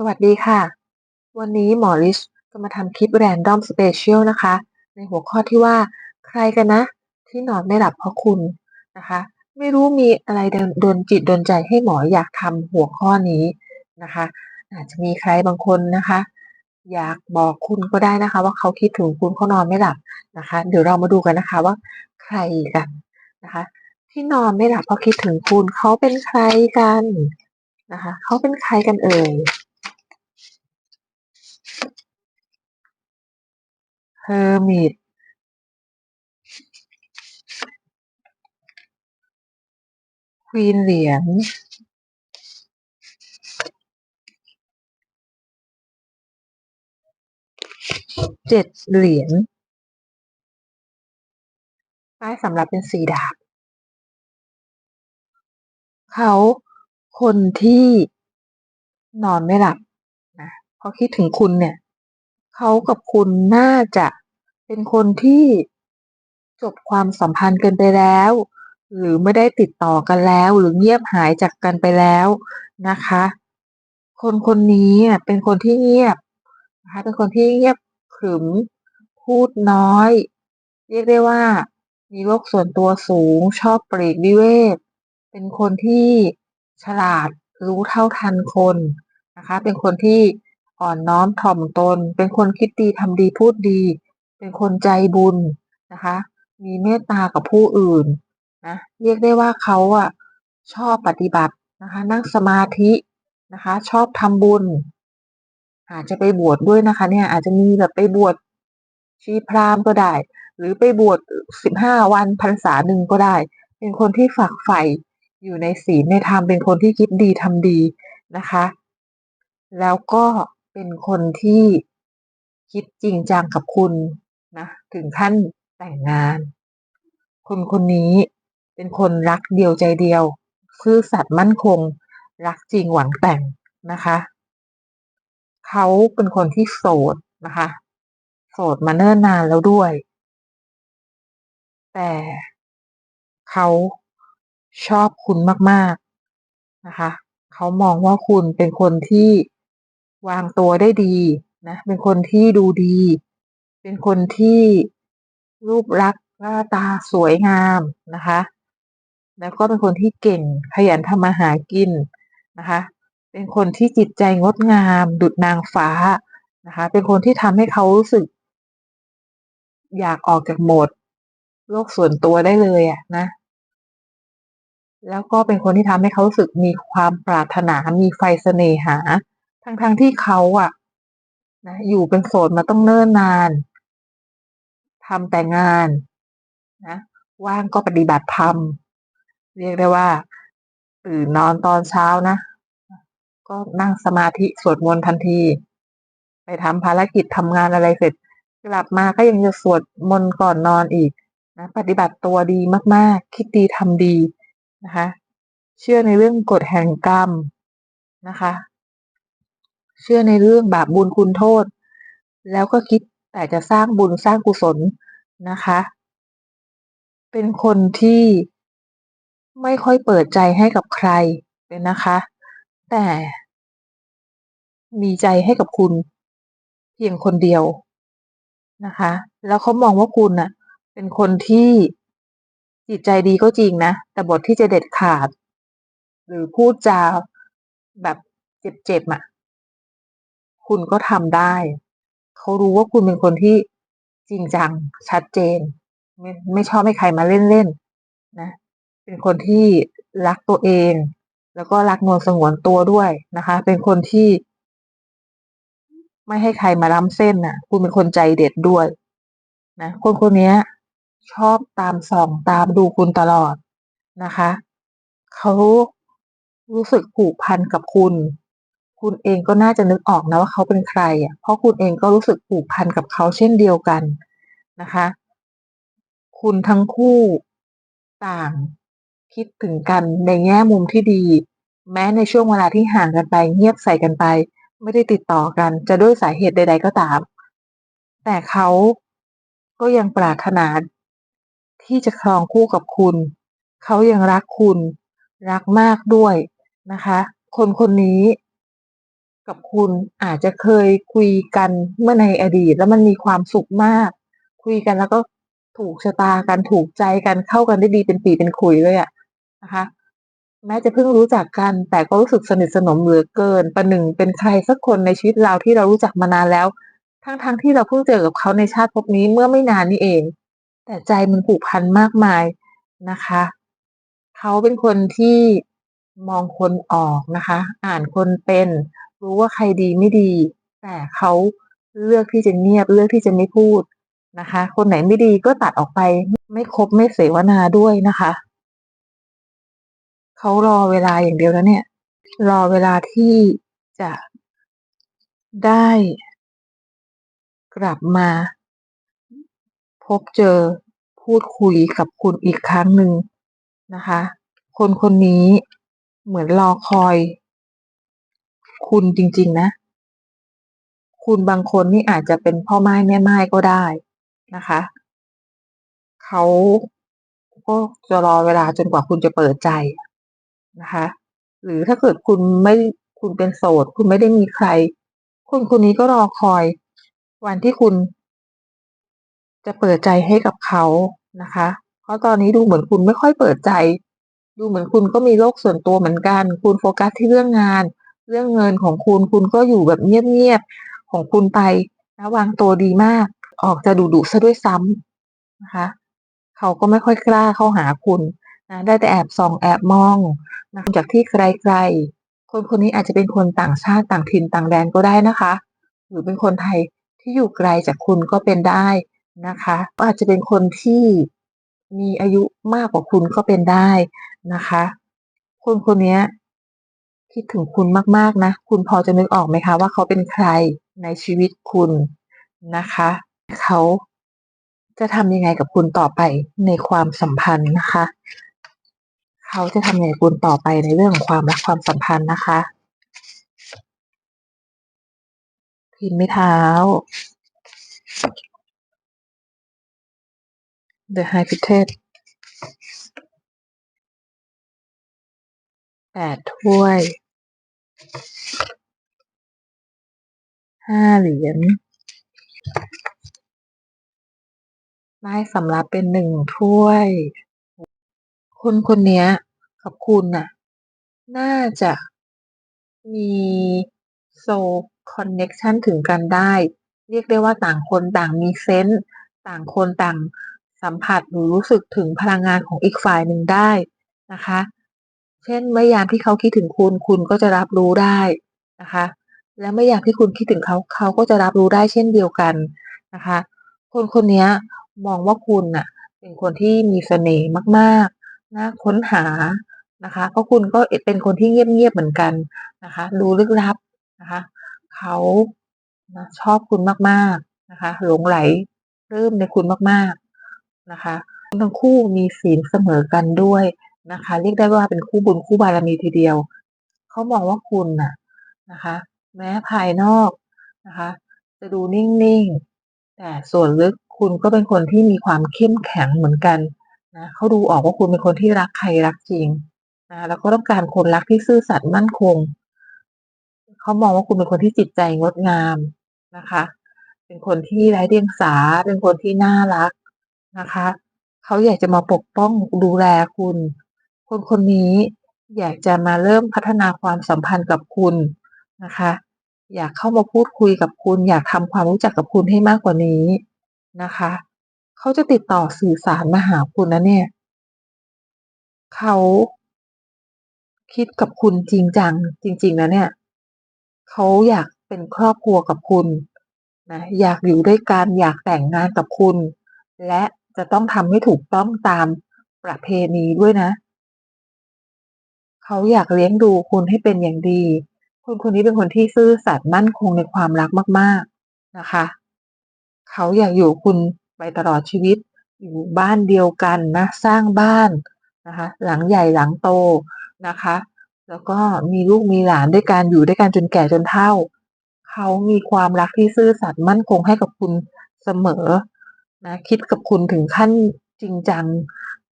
สวัสดีค่ะ วันนี้หมอลิชจะมาทำคลิป Random Special นะคะ ในหัวข้อที่ว่าใครกันนะ ที่นอนไม่หลับเพราะคุณนะคะ ไม่รู้มีอะไรโดนจิตโดนใจให้หมออยากทำหัวข้อนี้นะคะ อาจจะมีใครบางคนนะคะ อยากบอกคุณก็ได้นะคะ ว่าเขาคิดถึงคุณเขานอนไม่หลับนะคะ เดี๋ยวเรามาดูกันนะคะว่าใครกันนะคะ ที่นอนไม่หลับเพราะคิดถึงคุณเขาเป็นใครกันนะคะเขาเป็นใครกันเอ่ย Hermit ควีนเหรียญ เจ็ดเหรียญป้ายสำหรับเป็นสีดาบ เขาคนที่นอนไม่หลับนะเพราะคิดถึงคุณเนี่ย เขากับคุณน่าจะเป็นคนที่จบความสัมพันธ์กันไปแล้ว หรือไม่ได้ติดต่อกันแล้ว หรือเงียบหายจากกันไปแล้วนะคะ คนคนนี้เป็นคนที่เงียบนะคะเป็นคนที่เงียบขรึมพูดน้อย เรียกได้ว่า มีโลกส่วนตัวสูงชอบปลีกวิเวกเป็นคนที่ฉลาดรู้เท่าทันคนนะคะ เป็นคนที่ อ่อนน้อมถ่อมตน เป็นคนคิดดีทำดีพูดดี เป็นคนใจบุญนะคะ มีเมตตากับผู้อื่นนะเรียกได้ว่าเขาอะชอบปฏิบัตินะคะ นั่งสมาธินะคะ ชอบทำบุญ อาจจะไปบวชดด้วยนะคะ เนี่ยอาจจะมีแบบไปบวชชีพราหมณ์ก็ได้ หรือไปบวชสิบห้าวันพรรษาหนึ่งก็ได้ เป็นคนที่ฝักใฝ่อยู่ในศีลในธรรมเป็นคนที่คิดดีทำดีนะคะ แล้วก็ เป็นคนที่คิดจริงจังกับคุณนะถึงขั้นแต่งงาน คนคนนี้เป็นคนรักเดียวใจเดียว ซื่อสัตย์มั่นคง รักจริงหวังแต่งนะคะ เขาเป็นคนที่โสดนะคะ โสดมาเนิ่นนานแล้วด้วย แต่เขาชอบคุณมาก ๆนะคะ เขามองว่าคุณเป็นคนที่ วางตัวได้ดีนะ เป็นคนที่ดูดี เป็นคนที่รูปลักษณ์หน้าตาสวยงามนะคะ แล้วก็เป็นคนที่เก่งขยันทำมาหากินนะคะ เป็นคนที่จิตใจงดงาม ดุจนางฟ้านะคะ เป็นคนที่ทำให้เขารู้สึก อยากออกจากโหมด โลกส่วนตัวได้เลยอะนะ แล้วก็เป็นคนที่ทำให้เขารู้สึกมีความปรารถนา มีไฟเสน่หา ทั้งๆทที่เขาอะนะอยู่เป็นโสดมาต้องเนิ่นนานทำแต่งานนะว่างก็ปฏิบัติธรรมเรียกได้ว่าตื่นนอนตอนเช้านะ ก็นั่งสมาธิสวดมนต์ทันที ไปทำภารกิจทำงานอะไรเสร็จ กลับมาก็ยังจะสวดมนต์ก่อนนอนอีกนะปฏิบัติตัวดีมาก ๆ คิดดีทำดีนะคะ เชื่อในเรื่องกฎแห่งกรรมนะคะ เชื่อในเรื่องบาปบุญคุณโทษ แล้วก็คิดแต่จะสร้างบุญสร้างกุศลนะคะ เป็นคนที่ไม่ค่อยเปิดใจให้กับใครเลยนะคะ แต่มีใจให้กับคุณเพียงคนเดียวนะคะ แล้วเขามองว่าคุณน่ะ เป็นคนที่จิตใจดีก็จริงนะ แต่บทที่จะเด็ดขาด หรือพูดจาแบบเจ็บๆอะ คุณก็ทำได้ เขารู้ว่าคุณเป็นคนที่จริงจัง ชัดเจน ไม่ไม่ชอบให้ใครมาเล่นๆนะ เป็นคนที่รักตัวเอง แล้วก็รักนวลสงวนตัวด้วยนะคะ เป็นคนที่ ไม่ให้ใครมาล้ำเส้นน่ะ คุณเป็นคนใจเด็ดด้วยนะคนคนนี้ชอบตามส่องตามดูคุณตลอดนะคะ เขารู้สึกผูกพันกับคุณ คุณเองก็น่าจะนึกออกนะว่าเขาเป็นใครอะเพราะคุณเองก็รู้สึกผูกพันกับเขาเช่นเดียวกันนะคะ คุณทั้งคู่ต่างคิดถึงกันในแง่มุมที่ดี แม้ในช่วงเวลาที่ห่างกันไป เงียบใส่กันไป ไม่ได้ติดต่อกัน จะด้วยสาเหตุใด ๆ ก็ตาม แต่เขาก็ยังปรารถนาที่จะครองคู่กับคุณ เขายังรักคุณ รักมากด้วยนะคะ คนคนนี้ กับคุณอาจจะเคยคุยกันเมื่อในอดีต แล้วมันมีความสุขมาก คุยกันแล้วก็ถูกชะตากันถูกใจกันเข้ากันได้ดีเป็นปีเป็นขุยเลยอะนะคะแม้จะเพิ่งรู้จักกัน แต่ก็รู้สึกสนิทสนมเหลือเกินประหนึ่งเป็นใครสักคนในชีวิตเราที่เรารู้จักมานานแล้ว ทั้งๆทที่เราเพิ่งเจอกับเขาในชาติภพนี้เมื่อไม่นานนี้เอง แต่ใจมันผูกพันมากมายนะคะ เขาเป็นคนที่มองคนออกนะคะ อ่านคนเป็น รู้ว่าใครดีไม่ดี แต่เขาเลือกที่จะเงียบเลือกที่จะไม่พูดนะคะ คนไหนไม่ดีก็ตัดออกไปไม่คบไม่เสวนาด้วยนะคะเขารอเวลาอย่างเดียวแล้วเนี่ย รอเวลาที่จะได้กลับมา พบเจอพูดคุยกับคุณอีกครั้งหนึ่งนะคะ คนคนนี้เหมือนรอคอย คุณจริง ๆ นะ คุณบางคนนี่อาจจะเป็นพ่อไม้แม่ไม้ก็ได้นะคะ เขาก็จะรอเวลาจนกว่าคุณจะเปิดใจนะคะ หรือถ้าเกิดคุณไม่คุณเป็นโสด คุณไม่ได้มีใคร คนคนนี้ก็รอคอย วันที่คุณ จะเปิดใจให้กับเขานะคะ เพราะตอนนี้ดูเหมือนคุณไม่ค่อยเปิดใจ ดูเหมือนคุณก็มีโลกส่วนตัวเหมือนกัน คุณโฟกัสที่เรื่องงาน เรื่องเงินของคุณคุณก็อยู่แบบเงียบๆของคุณไปนะวางตัวดีมาก ออกจะดุๆเสียด้วยซ้ำนะคะ เขาก็ไม่ค่อยกล้าเข้าหาคุณนะได้แต่แอบส่องแอบมองนะจากที่ไกลๆ คนคนนี้อาจจะเป็นคนต่างชาติต่างถิ่นต่างแดนก็ได้นะคะ หรือเป็นคนไทยที่อยู่ไกลจากคุณก็เป็นได้นะคะก็อาจจะเป็นคนที่มีอายุมากกว่าคุณก็เป็นได้นะคะ คนคนนี้ คิดถึงคุณมากๆนะ คุณพอจะนึกออกไหมคะ ว่าเขาเป็นใครในชีวิตคุณนะคะ เขาจะทำยังไงกับคุณต่อไปในความสัมพันธ์นะคะ เขาจะทำยังไงกับคุณต่อไปในเรื่องของความรักความสัมพันธ์นะคะพิมพ์ไม้เท้า The High Priestess 8ถ้วย5เหรียญไม้สำรับเป็น1ถ้วย คนคนนี้กับคุณน่ะ น่าจะมี soul connection ถึงกันได้ เรียกได้ว่าต่างคนต่างมีเซนส์ต่างคนต่างสัมผัสหรือรู้สึกถึงพลังงานของอีกฝ่ายหนึ่งได้นะคะ เช่น เมื่อยามที่เขาคิดถึงคุณ คุณก็จะรับรู้ได้นะคะ และเมื่อยามที่คุณคิดถึงเขาเขาก็จะรับรู้ได้เช่นเดียวกันนะคะ คนคนนี้มองว่าคุณน่ะ เป็นคนที่มีเสน่ห์มากๆน่าค้นหานะคะเพราะคุณก็เป็นคนที่เงียบๆเหมือนกันนะคะดูลึกลับนะคะเขานะชอบคุณมากๆนะคะ หลงใหลปลื้มในคุณมากๆนะคะทั้งคู่มีศีลเสมอกันด้วย นะคะ เรียกได้ว่าเป็นคู่บุญคู่บารมีทีเดียว เขามองว่าคุณน่ะนะคะ แม้ภายนอกนะคะ จะดูนิ่งๆ แต่ส่วนลึกคุณก็เป็นคนที่มีความเข้มแข็งเหมือนกันนะเขาดูออกว่าคุณเป็นคนที่รักใครรักจริงนะแล้วก็ต้องการคนรักที่ซื่อสัตย์มั่นคงเขามองว่าคุณเป็นคนที่จิตใจงดงามนะคะ เป็นคนที่ไร้เดียงสา เป็นคนที่น่ารักนะคะ เขาอยากจะมาปกป้องดูแลคุณ คนคนนี้อยากจะมาเริ่มพัฒนาความสัมพันธ์กับคุณนะคะ อยากเข้ามาพูดคุยกับคุณ อยากทำความรู้จักกับคุณให้มากกว่านี้นะคะ เขาจะติดต่อสื่อสารมาหาคุณนะเนี่ย เขาคิดกับคุณจริงจังจริง ๆนะเนี่ย เขาอยากเป็นครอบครัวกับคุณนะอยากอยู่ด้วยกันอยากแต่งงานกับคุณ และจะต้องทำให้ถูกต้องตามประเพณีด้วยนะ เขาอยากเลี้ยงดูคุณให้เป็นอย่างดี คนคนนี้เป็นคนที่ซื่อสัตย์มั่นคงในความรักมาก ๆนะคะ เขาอยากอยู่คุณไปตลอดชีวิต อยู่บ้านเดียวกันนะ สร้างบ้านนะคะ หลังใหญ่หลังโตนะคะ แล้วก็มีลูกมีหลานด้วยกันอยู่ด้วยกันจนแก่จนเฒ่า เขามีความรักที่ซื่อสัตย์มั่นคงให้กับคุณเสมอนะคิดกับคุณถึงขั้นจริงจัง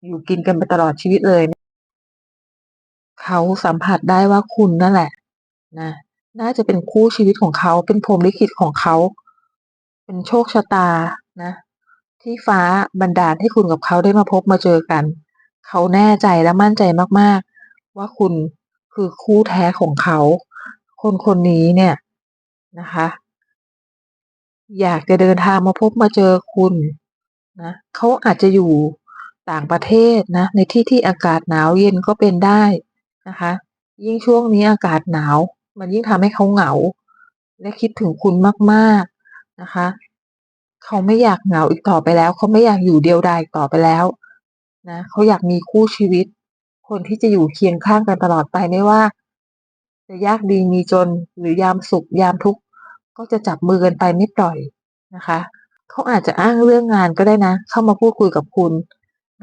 อยู่กินกันไปตลอดชีวิตเลย เขาสัมผัสได้ว่าคุณนั่นแหละนะน่าจะเป็นคู่ชีวิตของเขาเป็นพรมลิขิตของเขา เป็นโชคชะตานะ ที่ฟ้าบันดาลให้คุณกับเขาได้มาพบมาเจอกัน เขาแน่ใจและมั่นใจมากๆ ว่าคุณคือคู่แท้ของเขา คนคนนี้เนี่ยนะคะ อยากจะเดินทางมาพบมาเจอคุณนะเขาอาจจะอยู่ต่างประเทศนะ ในที่ที่อากาศหนาวเย็นก็เป็นได้ นะคะ ยิ่งช่วงนี้อากาศหนาว มันยิ่งทำให้เขาเหงา และคิดถึงคุณมากๆนะคะ เขาไม่อยากเหงาอีกต่อไปแล้ว เขาไม่อยากอยู่เดียวดายอีกต่อไปแล้วนะเขาอยากมีคู่ชีวิต คนที่จะอยู่เคียงข้างกันตลอดไปไม่ว่า จะยากดีมีจนหรือยามสุขยามทุกข์ก็จะจับมือกันไปไม่ปล่อยนะคะเขาอาจจะอ้างเรื่องงานก็ได้นะ เข้ามาพูดคุยกับคุณ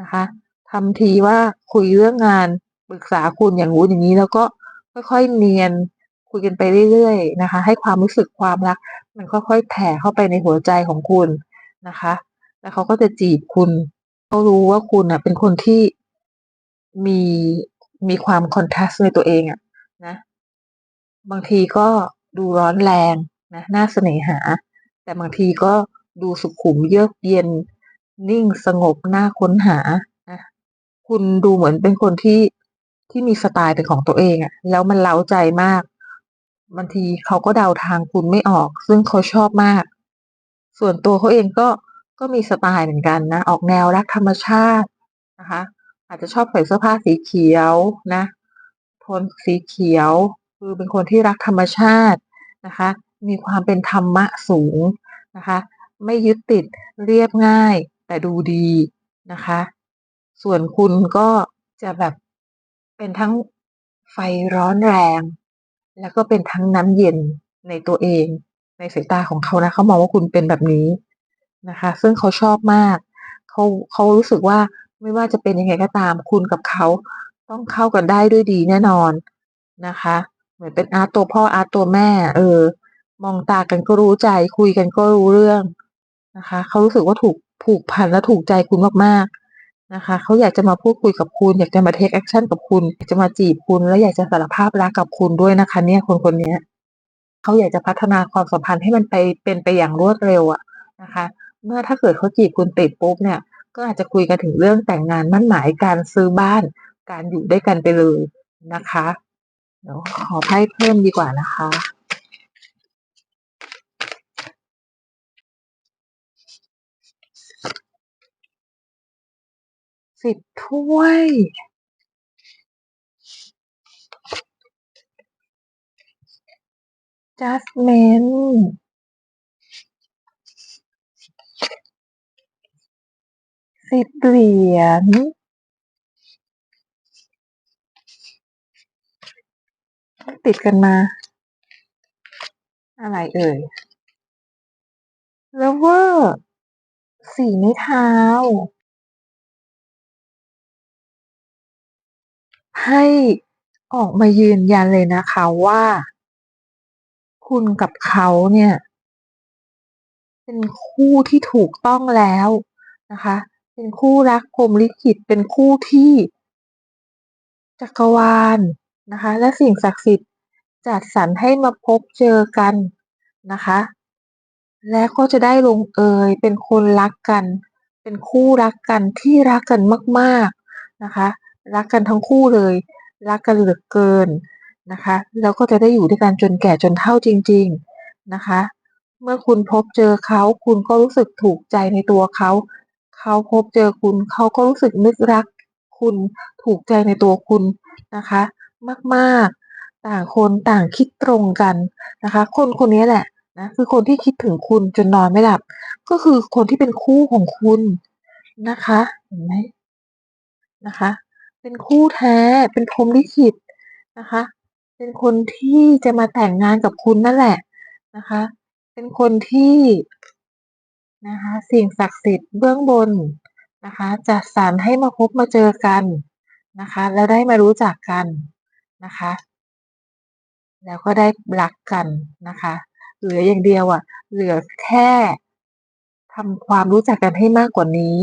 นะคะทำทีว่าคุยเรื่องงาน รึกษาคุณอย่างงู้อย่างงี้แล้วก็ค่อยๆเนียนคุยกันไปเรื่อยๆนะคะ ให้ความรู้สึกความรัก มันค่อยๆแผ่เข้าไปในหัวใจของคุณนะคะ แล้วเขาก็จะจีบคุณเขารู้ว่าคุณน่ะ เป็นคนที่มีมีความคอนทราสต์ในตัวเองอะนะบางทีก็ดูร้อนแรงนะน่าเสน่หา แต่บางทีก็ดูสุขุมเยือกเย็น นิ่งสงบน่าค้นหานะคุณดูเหมือนเป็นคนที่ ที่มีสไตล์เป็นของตัวเองอะแล้วมันเร้าใจมากบางทีเขาก็เดาทางคุณไม่ออก ซึ่งเขาชอบมาก ส่วนตัวเขาเองก็ก็มีสไตล์เหมือนกันนะ ออกแนวรักธรรมชาตินะคะ อาจจะชอบใส่เสื้อผ้าสีเขียวนะโทนสีเขียว คือเป็นคนที่รักธรรมชาตินะคะ มีความเป็นธรรมะสูงนะคะ ไม่ยึดติดเรียบง่ายแต่ดูดีนะคะ ส่วนคุณก็จะแบบ เป็นทั้งไฟร้อนแรง แล้วก็เป็นทั้งน้ำเย็นในตัวเอง ในสายตาของเขานะเขามองว่าคุณเป็นแบบนี้นะคะ ซึ่งเขาชอบมากเขาเขารู้สึกว่าไม่ว่าจะเป็นยังไงก็ตาม คุณกับเขาต้องเข้ากันได้ด้วยดีแน่นอนนะคะ เหมือนเป็นอาร์ตตัวพ่ออาร์ตตัวแม่ เออ มองตากันก็รู้ใจ คุยกันก็รู้เรื่องนะคะ เขารู้สึกว่าถูกผูกพันและถูกใจคุณมากๆ นะคะเขาอยากจะมาพูดคุยกับคุณ อยากจะมาเทกแอกชันกับคุณอยากจะมาจีบคุณ และอยากจะสารภาพรักกับคุณด้วยนะคะ เนี่ยคนคนนี้เขาอยากจะพัฒนาความสัมพันธ์ให้มันไปเป็นไปอย่างรวดเร็วอะนะคะ เมื่อถ้าเกิดเขาจีบคุณติดปุ๊บเนี่ย ก็อาจจะคุยกันถึงเรื่องแต่งงานมั่นหมายการซื้อบ้าน การอยู่ด้วยกันไปเลยนะคะเดี๋ยวขอไพ่เพิ่มดีกว่านะคะ 10ถ้วย Judgment 10เหรียญติดกันมา อะไรเอ่ย Lover 4ไม้เท้า ไพ่ออกมายืนยันเลยนะคะว่า คุณกับเขาเนี่ย เป็นคู่ที่ถูกต้องแล้วนะคะ เป็นคู่รักพรมลิขิตเป็นคู่ที่ จักรวาลนะคะ และสิ่งศักดิ์สิทธิ์จัดสรรให้มาพบเจอกันนะคะ และก็จะได้ลงเอยเป็นคนรักกัน เป็นคู่รักกันที่รักกันมาก ๆนะคะ รักกันทั้งคู่เลย รักกันเหลือเกินนะคะแล้วก็จะได้อยู่ด้วยกันจนแก่จนเฒ่าจริง ๆนะคะ เมื่อคุณพบเจอเขาคุณก็รู้สึกถูกใจในตัวเขาเขาพบเจอคุณเขาก็รู้สึกนึกรักคุณถูกใจในตัวคุณนะคะ มากๆ ต่างคนต่างคิดตรงกันนะคะ คนคนนี้แหละนะคือคนที่คิดถึงคุณจนนอนไม่หลับ ก็คือคนที่เป็นคู่ของคุณนะคะเห็นไหมนะคะ เป็นคู่แท้ เป็นพรมลิขิตนะคะ เป็นคนที่จะมาแต่งงานกับคุณนั่นแหละนะคะ เป็นคนที่นะคะสิ่งศักดิ์สิทธิ์เบื้องบนนะคะจัดสรรให้มาพบมาเจอกันนะคะ แล้วได้มารู้จักกันนะคะ แล้วก็ได้รักกันนะคะ เหลืออย่างเดียวอะ เหลือแค่ทำความรู้จักกันให้มากกว่านี้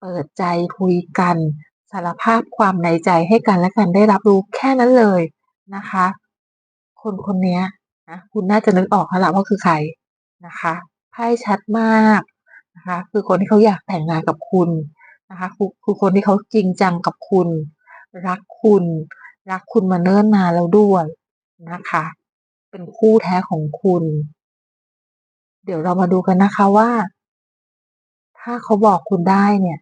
เปิดใจคุยกัน สารภาพความในใจให้กันและกันได้รับรู้แค่นั้นเลยนะคะ คนคนนี้นะคุณน่าจะนึกออกแล้วล่ะว่าคือใครนะคะไพ่ชัดมากนะคะ คือคนที่เขาอยากแต่งงานกับคุณนะคะคือคือคนที่เขาจริงจังกับคุณ รักคุณ รักคุณมาเนิ่นนานแล้วด้วยนะคะ เป็นคู่แท้ของคุณ เดี๋ยวเรามาดูกันนะคะว่า ถ้าเขาบอกคุณได้เนี่ย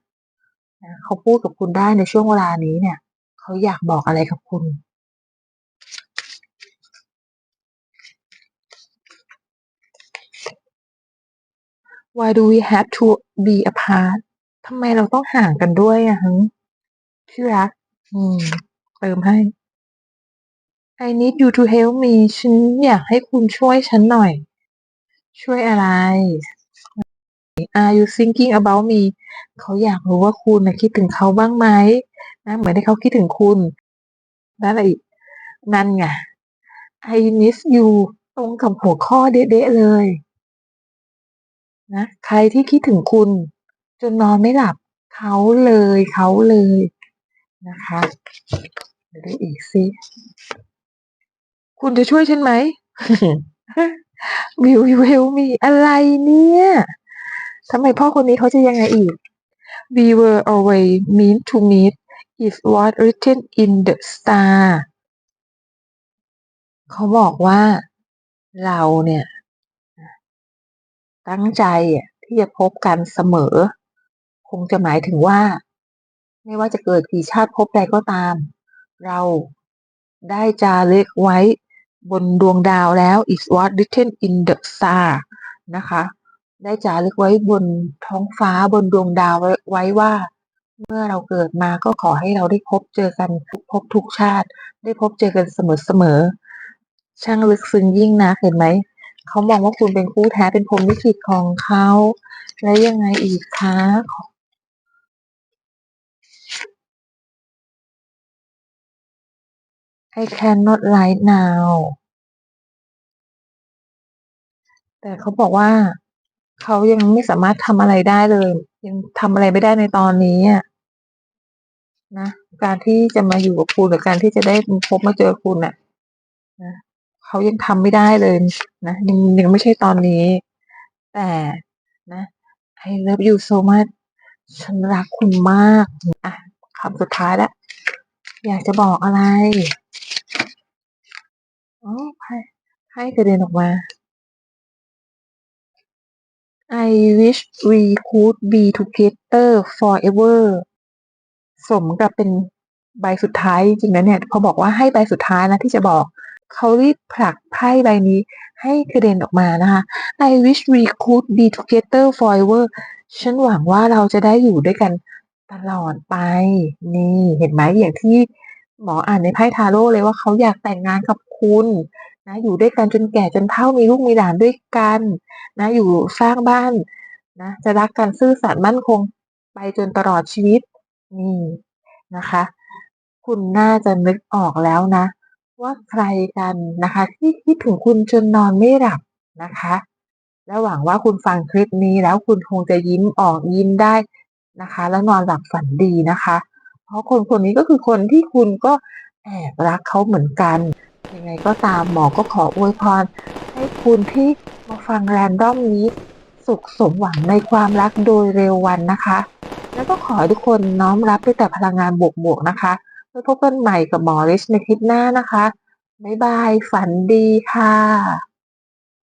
เขาพูดกับคุณได้ในช่วงเวลานี้เนี่ย เขาอยากบอกอะไรกับคุณ Why do we have to be apart ทำไมเราต้องห่างกันด้วยอะฮะที่รัก อืม เติมให้ I need you to help me ฉันอยากให้คุณช่วยฉันหน่อย ช่วยอะไร Are you thinking about me เขาอยากรู้ว่าคุณนะคิดถึงเขาบ้างไหมนะเหมือนที่เขาคิดถึงคุณแล้วอะไรอีกนั่นไง I miss you ตรงกับหัวข้อเด๊ะเลย นะ ใครที่คิดถึงคุณ จนนอนไม่หลับ เขาเลยเขาเลย นะคะเดี๋ยวดูอีกสิคุณจะช่วยฉันไหม Will you help me อะไรเนี่ย ทำไมพ่อคนนี้เขาจะยังไงอีก We were always meant to meet is what written in the star เขาบอกว่าเราเนี่ย ตั้งใจอะที่จะพบกันเสมอ คงจะหมายถึงว่า ไม่ว่าจะเกิดกี่ชาติภพใดก็ตาม เราได้จารึกไว้บนดวงดาวแล้ว is what written in the star นะคะ ได้จารึกไว้บนท้องฟ้าบนดวงดาวไว้ว่า เมื่อเราเกิดมาก็ขอให้เราได้พบเจอกันทุกภพทุกชาติ ได้พบเจอกันเสมอเสมอช่างลึกซึ้งยิ่งนะเห็นไหมเขามองว่าคุณเป็นคู่แท้เป็นพรมลิขิตของเขาแล้วยังไงอีกคะ I cannot right now แต่เขาบอกว่า เขายังไม่สามารถทำอะไรได้เลย ยังทำอะไรไม่ได้ในตอนนี้อนะการที่จะมาอยู่กับคุณหรือการที่จะได้พบมาเจอคุณน่ะนะเขายังทำไม่ได้เลยนะยังยังไม่ใช่ตอนนี้ แต่นะ I love you so much ฉันรักคุณมากอะคำสุดท้ายล้วอยากจะบอกอะไรอ๋อไพ่ไพ่กระเด็นออกมา I wish we could be together forever สมกับเป็นใบสุดท้ายจริงๆนะเนี่ยพอบอกว่าให้ใบสุดท้ายนะที่จะบอกเขารีบผลักไพ่ใบนี้ให้กระเด็นออกมานะคะ I wish we could be together forever ฉันหวังว่าเราจะได้อยู่ด้วยกันตลอดไป นี่เห็นไหมอย่างที่หมออ่านในไพ่ทาโร่เลยว่าเขาอยากแต่งงานกับคุณ นะอยู่ด้วยกันจนแก่จนเฒ่ามีลูกมีหลานด้วยกันนะอยู่สร้างบ้านนะจะรักกันซื่อสัตย์มั่นคงไปจนตลอดชีวิตนี่นะคะ คุณน่าจะนึกออกแล้วนะ ว่าใครกันนะคะ ที่คิดถึงคุณจนนอนไม่หลับนะคะ และหวังว่าคุณฟังคลิปนี้แล้วคุณคงจะยิ้มออกยิ้มได้นะคะ แล้วนอนหลับฝันดีนะคะ เพราะคนคนนี้ก็คือคนที่คุณก็แอบรักเขาเหมือนกัน ยังไงก็ตามหมอก็ขออวยพร ให้คุณที่มาฟังแรนดอมนี้ สุขสมหวังในความรักโดยเร็ววันนะคะ แล้วก็ขอให้ทุกคนน้อมรับด้แต่พลังงานบวกๆนะคะไว้พบกันใหม่กับหมอริชในคลิปหน้านะคะ บ๊ายบาย ฝันดีค่ะ